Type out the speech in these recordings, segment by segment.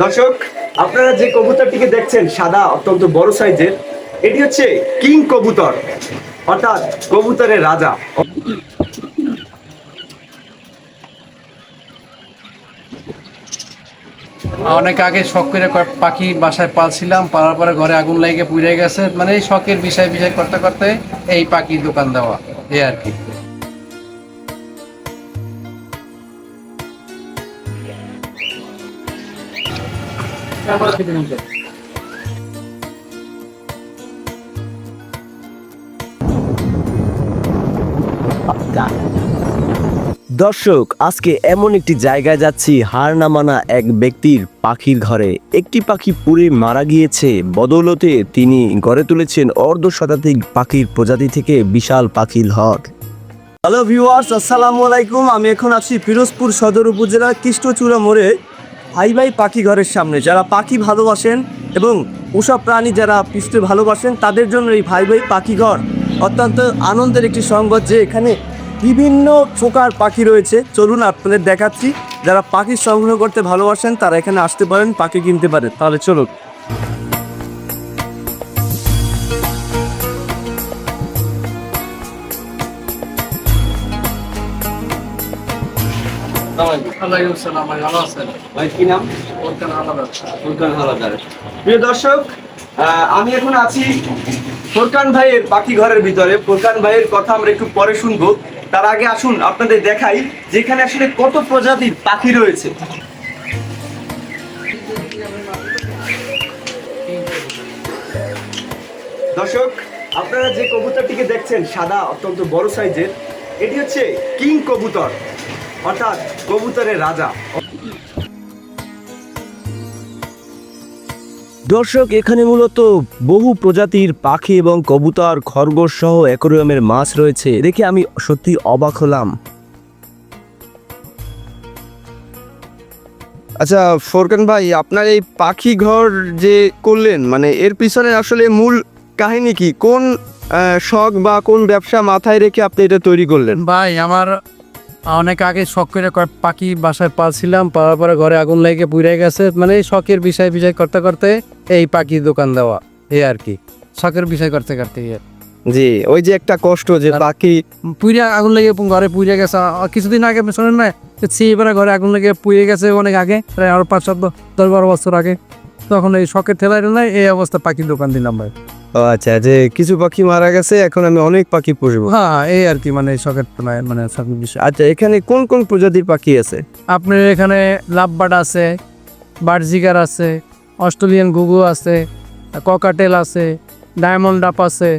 দর্শক, আপনারা যে কবুতরটিকে দেখছেন, সাদা, অত্যন্ত বড় সাইজের, এটি হচ্ছে কিং কবুতর, অর্থাৎ কবুতরের রাজা। অনেক আগে শখ করে পাখি বাসায় পালছিলাম, পালার পরে ঘরে আগুন লেগে পুড়ে গেছে মানে এই শখের বিষয় বিষয় করতে করতে এই পাখি দোকান দেওয়া, এই আর কি। দর্শক, আজকে এমন একটি জায়গায় যাচ্ছি হার না মানা এক ব্যক্তির পাখির ঘরে। একটি পাখি পুড়ে মারা গিয়েছে। বদৌলতে তিনি গড়ে তুলেছেন অর্ধ শতাধিক পাখির প্রজাতি থেকে বিশাল পাখির হক হ্যালো ভিউয়ার্স আসসালামু আলাইকুম। আমি এখন আছি ফিরোজপুর সদর উপজেলার কৃষ্ণচূড়া মোড়ে। ভাই ভাই পাখি ঘরের সামনে। যারা পাখি ভালোবাসেন এবং পোষা প্রাণী যারা পুষতে ভালোবাসেন, তাদের জন্য এই ভাই ভাই পাখি ঘর অত্যন্ত আনন্দের একটি সংবাদ যে এখানে বিভিন্ন প্রকার পাখি রয়েছে। চলুন আপনাদের দেখাচ্ছি, যারা পাখি সংগ্রহ করতে ভালোবাসেন, তারা এখানে আসতে পারেন, পাখি কিনতে পারেন। তাহলে চলুন। প্রিয় দর্শক আমি এখন আছি ফুরকান ভাইয়ের পাখি ঘরের ভিতরে। ফুরকান ভাইয়ের কথা আমরা একটু পরে শুনব। তার আগে আসুন, আপনাদের দেখাই যেখানে আসলে কত প্রজাতির পাখি রয়েছে। দর্শক, আপনারা যে কবুতরটিকে দেখছেন, সাদা, অত্যন্ত বড় সাইজের, এটি হচ্ছে কিং কবুতর। অর্থাৎ কবুতরের রাজা। দর্শক এখানে মূলত বহু প্রজাতির পাখি এবং কবুতর খরগোশ সহ অ্যাকোরিয়ামের মাছ রয়েছে। দেখে আমি সত্যি অবাক হলাম। আচ্ছা ফোরকান ভাই আপনার এই পাখি ঘর যে করলেন মানে এর পিছনে আসলে মূল কাহিনী কি? কোন শখ বা কোন ব্যবসা মাথায় রেখে আপনি এটা তৈরি করলেন? ভাই আমার অনেক আগে শখ করে পাখি বাসায় পালছিলাম পাওয়ার পরে ঘরে আগুন লেগে পুড়ে গেছে। মানে এই শখের বিষয় বিষয় করতে করতে এই পাখি দোকান দেওয়া এই আর কি। শখের বিষয় করতে করতে জি ওই যে একটা কষ্ট যে পাখি পুড়ে আগুন লেগে ঘরে পুড়ে গেছে। কিছুদিন আগে শোনেন না সিএবারে ঘরে আগুন লেগে পুড়ে গেছে অনেক আগে প্রায় আরও পাঁচ সাত দশ বারো বছর আগে। তখন এই শখের ঠেলায় ঠেলায় এই অবস্থা পাখির দোকান দিলাম ভাই। ও আচ্ছা যে কিছু পাখি মারা গেছে এখন আমি অনেক পাখি পুষবো। হ্যাঁ এই আর কি মানে শখের ঠেলায় মানে শখের বিষয়। আচ্ছা এখানে কোন কোন প্রজাতির পাখি আছে? আপনার এখানে লাভবার্ড আছে বার্জিগার আছে অস্ট্রেলিয়ান ঘুঘু আছে ককাটেল আছে ডায়মন্ড ডাপ আছে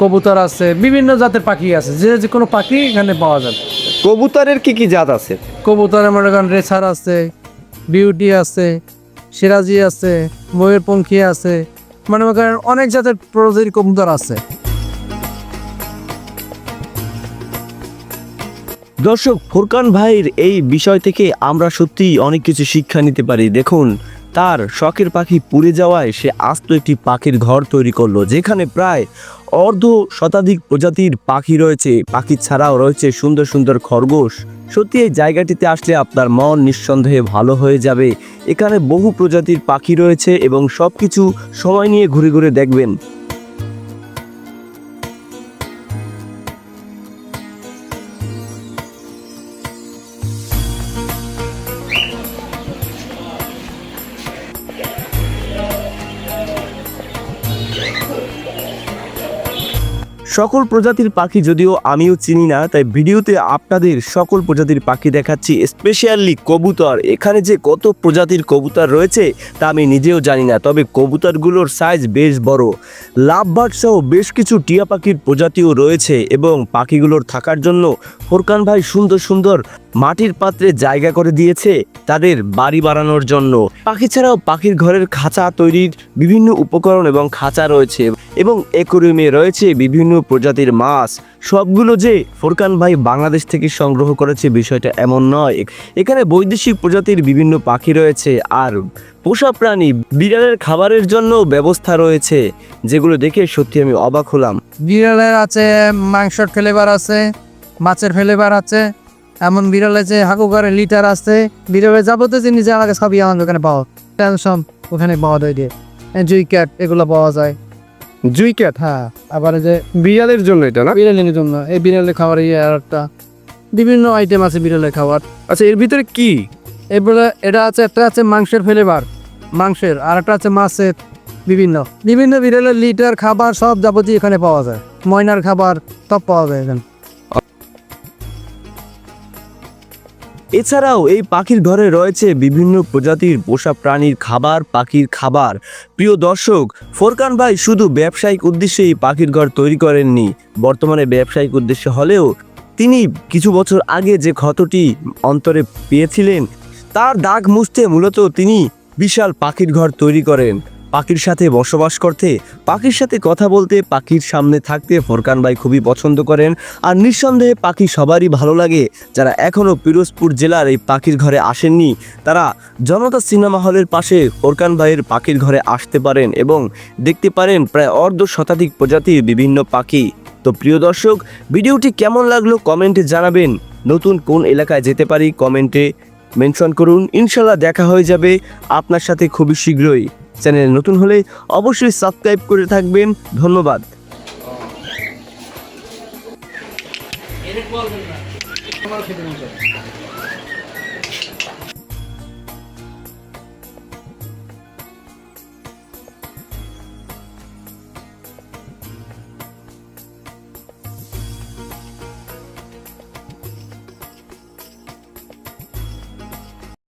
কবুতর আছে বিভিন্ন জাতের পাখি আছে যে যে কোনো পাখি এখানে পাওয়া যাবে। কবুতরের কি কি জাত আছে? কবুতরের মনে করেন রেসার আছে বিউটি আছে সিরাজি আছে ময়ূরপঙ্খী আছে মানে অনেক জাতের প্রজাতির কবুতর আছে। দর্শক, ফুরকান ভাইয়ের এই বিষয় থেকে আমরা সত্যিই অনেক কিছু শিক্ষা নিতে পারি। দেখুন তার শখের পাখি পুড়ে যাওয়ায় সে আস্ত একটি পাখির ঘর তৈরি করল, যেখানে প্রায় অর্ধ শতাধিক প্রজাতির পাখি রয়েছে। পাখি ছাড়াও রয়েছে সুন্দর সুন্দর খরগোশ। সত্যি, এই জায়গাটিতে আসলে আপনার মন নিঃসন্দেহে ভালো হয়ে যাবে। এখানে বহু প্রজাতির পাখি রয়েছে এবং সব কিছু সময় নিয়ে ঘুরে ঘুরে দেখবেন। সকল প্রজাতির পাখি যদিও আমিও চিনি না, তাই ভিডিওতে আপনাদের সকল প্রজাতির পাখি দেখাচ্ছি, স্পেশালি কবুতর। এখানে যে কত প্রজাতির কবুতর রয়েছে, তা আমি নিজেও জানি না, তবে কবুতরগুলোর সাইজ বেশ বড়। লাভবার্ড সহ বেশ কিছু টিয়া পাখির প্রজাতিও রয়েছে এবং পাখিগুলোর থাকার জন্য ফোরকান ভাই সুন্দর সুন্দর মাটির পাত্রে জায়গা করে দিয়েছে তাদের বাড়ি বানানোর জন্য। পাখি ছাড়াও পাখির ঘরের খাঁচা তৈরির বিভিন্ন উপকরণ এবং খাঁচা রয়েছে এবং একুরিয়ামে রয়েছে বিভিন্ন প্রজাতির মাছ। সবগুলো যে ফোরকান ভাই বাংলাদেশ থেকে সংগ্রহ করেছে বিষয়টা এমন নয়। এখানে বৈদেশিক প্রজাতির বিভিন্ন পাখি রয়েছে আর পোষা প্রাণী বিড়ালের খাবারের জন্য ব্যবস্থা রয়েছে, যেগুলো দেখে সত্যি আমি অবাক হলাম। বিড়ালের আছে মাংসর ফ্লেভার আছে, মাছের ফ্লেভার আছে। এমন বিড়াল যে হাকু করে লিটার আছে বিড়ালের যাবতীয় জিনিস যা লাগে সবই আমাদের ওখানে পাওয়া। টেনশন ওখানে পাওয়া যায় দিয়ে। জুই ক্যাট এগুলো পাওয়া যায়। জুই ক্যাট? হ্যাঁ আবার যে বিড়ালের জন্য এটা না? বিড়ালের জন্য। এই বিড়ালের খাবার ইয়ে আর একটা। বিভিন্ন আইটেম আছে বিড়ালের খাবার। আচ্ছা এর ভিতরে কি? এরপরে এটা আছে একটা আছে মাংসের ফ্লেভার মাংসের আর একটা আছে মাছের বিভিন্ন। বিভিন্ন বিড়ালের লিটার খাবার সব যাবতীয় এখানে পাওয়া যায়। ময়নার খাবার সব পাওয়া যায় এখানে। এছাড়াও এই পাখির ঘরে রয়েছে বিভিন্ন প্রজাতির পোষা প্রাণীর খাবার, পাখির খাবার। প্রিয় দর্শক, ফোরকান ভাই শুধু ব্যবসায়িক উদ্দেশ্যে এই পাখির ঘর তৈরি করেননি। বর্তমানে ব্যবসায়িক উদ্দেশ্যে হলেও তিনি কিছু বছর আগে যে ক্ষতটি অন্তরে পেয়েছিলেন, তার দাগ মুছতে মূলত তিনি বিশাল পাখির ঘর তৈরি করেন। পাখির সাথে বসবাস করতে, পাখির সাথে কথা বলতে, পাখির সামনে থাকতে ফোরকান ভাই খুবই পছন্দ করেন। আর নিঃসন্দেহে পাখি সবারই ভালো লাগে। যারা এখনও পিরোজপুর জেলার এই পাখির ঘরে আসেননি, তারা জনতা সিনেমা হলের পাশে ফোরকান ভাইয়ের পাখির ঘরে আসতে পারেন এবং দেখতে পারেন প্রায় অর্ধ শতাধিক প্রজাতির বিভিন্ন পাখি। তো প্রিয় দর্শক, ভিডিওটি কেমন লাগল কমেন্টে জানাবেন। নতুন কোন এলাকায় যেতে পারি কমেন্টে মেনশন করুন। ইনশাল্লাহ দেখা হয়ে যাবে। আপনার সাথে খুবই শীঘ্রই। চ্যানেল নতুন হলে অবশ্যই সাবস্ক্রাইব করে থাকবেন। ধন্যবাদ।